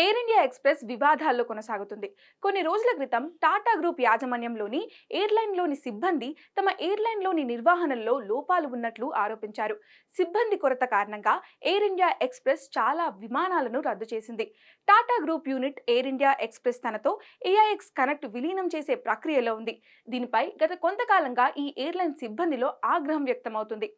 Air India express వివాదాల్లో కొనసాగుతుంది. కొన్ని రోజుల క్రితం టాటా గ్రూప్ యాజమాన్యంలోని ఎయిర్లైన్లోని సిబ్బంది తమ ఎయిర్లైన్లోని నిర్వహణలో లోపాలు ఉన్నట్లు ఆరోపించారు. సిబ్బంది కొరత కారణంగా ఎయిర్ ఇండియా ఎక్స్ప్రెస్ చాలా విమానాలను రద్దు చేసింది. Tata group unit Air India Express తనతో ఏఐఎక్స్ కనెక్ట్ విలీనం చేసే ప్రక్రియలో ఉంది. దీనిపై గత కొంతకాలంగా ఈ ఎయిర్లైన్ సిబ్బందిలో ఆగ్రహం వ్యక్తమవుతుంది.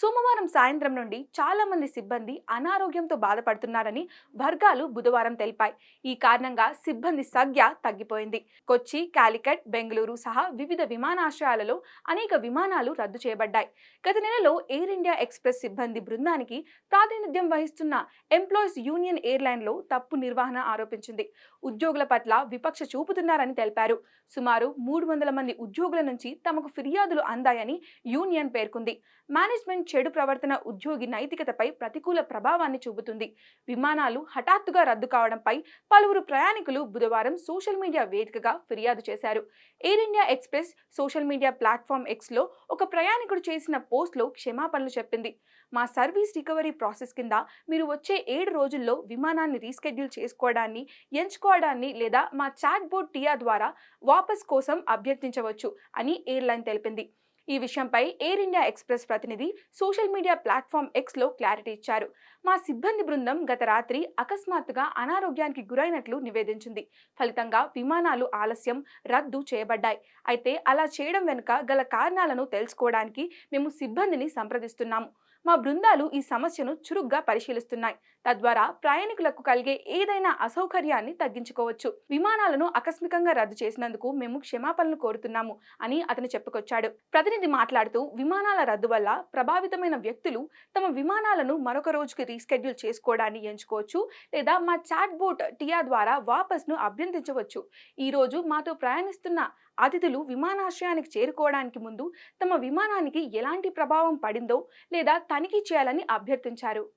సోమవారం సాయంత్రం నుండి చాలా మంది సిబ్బంది అనారోగ్యంతో బాధపడుతున్నారని వర్గాలు బుధవారం తెలిపాయి. ఈ కారణంగా సిబ్బంది సంఖ్య తగ్గిపోయింది. కొచ్చి కాలికట్ బెంగళూరు సహా వివిధ విమానాశ్రయాలలో అనేక విమానాలు రద్దు చేయబడ్డాయి. గత నెలలో ఎయిర్ ఇండియా ఎక్స్ప్రెస్ సిబ్బంది బృందానికి ప్రాతినిధ్యం వహిస్తున్న ఎంప్లాయీస్ యూనియన్ ఎయిర్లైన్లో తప్పు నిర్వహణ ఆరోపించింది. ఉద్యోగుల పట్ల విపక్ష చూపుతున్నారని తెలిపారు. సుమారు మూడు వందల మంది ఉద్యోగుల నుంచి తమకు ఫిర్యాదులు అందాయని యూనియన్ పేర్కొంది. మేనేజ్మెంట్ చెడు ప్రవర్తన ఉద్యోగి నైతికతపై ప్రతికూల ప్రభావాన్ని చూపుతుంది. విమానాలు హఠాత్తుగా రద్దు కావడంపై పలువురు ప్రయాణికులు బుధవారం సోషల్ మీడియా వేదికగా ఫిర్యాదు చేశారు. Air India express social media platform ఎక్స్లో ఒక ప్రయాణికుడు చేసిన పోస్ట్లో క్షమాపణలు చెప్పింది. మా సర్వీస్ రికవరీ ప్రాసెస్ కింద మీరు వచ్చే ఏడు రోజుల్లో విమానాన్ని రీస్కెడ్యూల్ చేసుకోవడాన్ని ఎంచుకోవడాన్ని లేదా మా చాట్ బోర్డ్ టియా ద్వారా వాపస్ కోసం అభ్యర్థించవచ్చు అని ఎయిర్లైన్ తెలిపింది. ఈ విషయంపై ఎయిర్ ఇండియా ఎక్స్ప్రెస్ ప్రతినిధి సోషల్ మీడియా ప్లాట్ఫామ్ ఎక్స్లో క్లారిటీ ఇచ్చారు. మా సిబ్బంది బృందం గత రాత్రి అకస్మాత్తుగా అనారోగ్యానికి గురైనట్లు నివేదించింది. ఫలితంగా విమానాలు ఆలస్యం రద్దు చేయబడ్డాయి. అయితే అలా చేయడం వెనుక గల కారణాలను తెలుసుకోవడానికి మేము సిబ్బందిని సంప్రదిస్తున్నాము. మా బృందాలు ఈ సమస్యను చురుగ్గా పరిశీలిస్తున్నాయి. తద్వారా ప్రయాణికులకు కలిగే ఏదైనా అసౌకర్యాన్ని తగ్గించుకోవచ్చు. విమానాలను ఆకస్మికంగా రద్దు చేసినందుకు మేము క్షమాపణలు కోరుతున్నాము అని అతను చెప్పుకొచ్చాడు. ప్రతినిధి మాట్లాడుతూ విమానాల రద్దు వల్ల ప్రభావితమైన వ్యక్తులు తమ విమానాలను మరొక రోజుకి రీస్కెడ్యూల్ చేసుకోవడాన్ని ఎంచుకోవచ్చు లేదా మా చాట్ బోట్ టియా ద్వారా వాపస్ను అభ్యర్థించవచ్చు. ఈ రోజు మాతో ప్రయాణిస్తున్న అతిథులు విమానాశ్రయానికి చేరుకోవడానికి ముందు తమ విమానానికి ఎలాంటి ప్రభావం పడిందో లేదా తనిఖీ చేయాలని అభ్యర్థించారు.